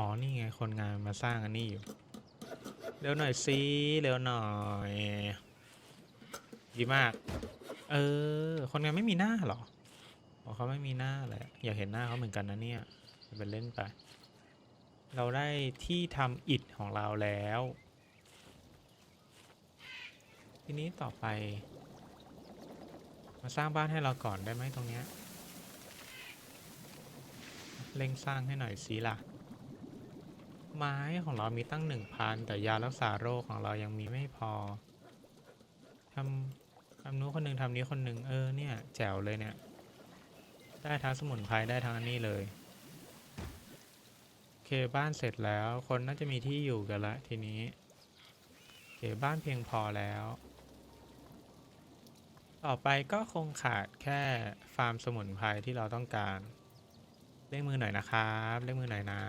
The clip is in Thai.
อ๋อ นี่ไง คนงานมาสร้างอันนี้อยู่ เร็วหน่อยสิเร็วหน่อย ดีมาก เออ คนงานไม่มีหน้าหรออ๋อเขาไม่มีหน้าแหละ อยากเห็นหน้าเขาเหมือนกันนะเนี่ยไปเล่นไป เราได้ที่ทำอิฐของเราแล้ว ทีนี้ต่อไป มาสร้างบ้านให้เราก่อนได้ไหมตรงเนี้ยเร่งสร้างให้หน่อยสิล่ะ ไม้ของเรามีตั้งหนึ่งพันแต่ยารักษาโรคของเรายังมีไม่พอทำทำนู้นคนหนึ่งทำนี้คนหนึ่งเออเนี่ย แจ๋วเลยเนี่ย ได้ทั้งสมุนไพรได้ทั้งอันนี้เลยโอเคบ้านเสร็จแล้วคนน่าจะมีที่อยู่กันละทีนี้โอเคบ้านเพียงพอแล้ว ต่อไปก็คงขาดแค่ฟาร์มสมุนไพรที่เราต้องการเร่งมือหน่อยนะครับเร่งมือหน่อยนะ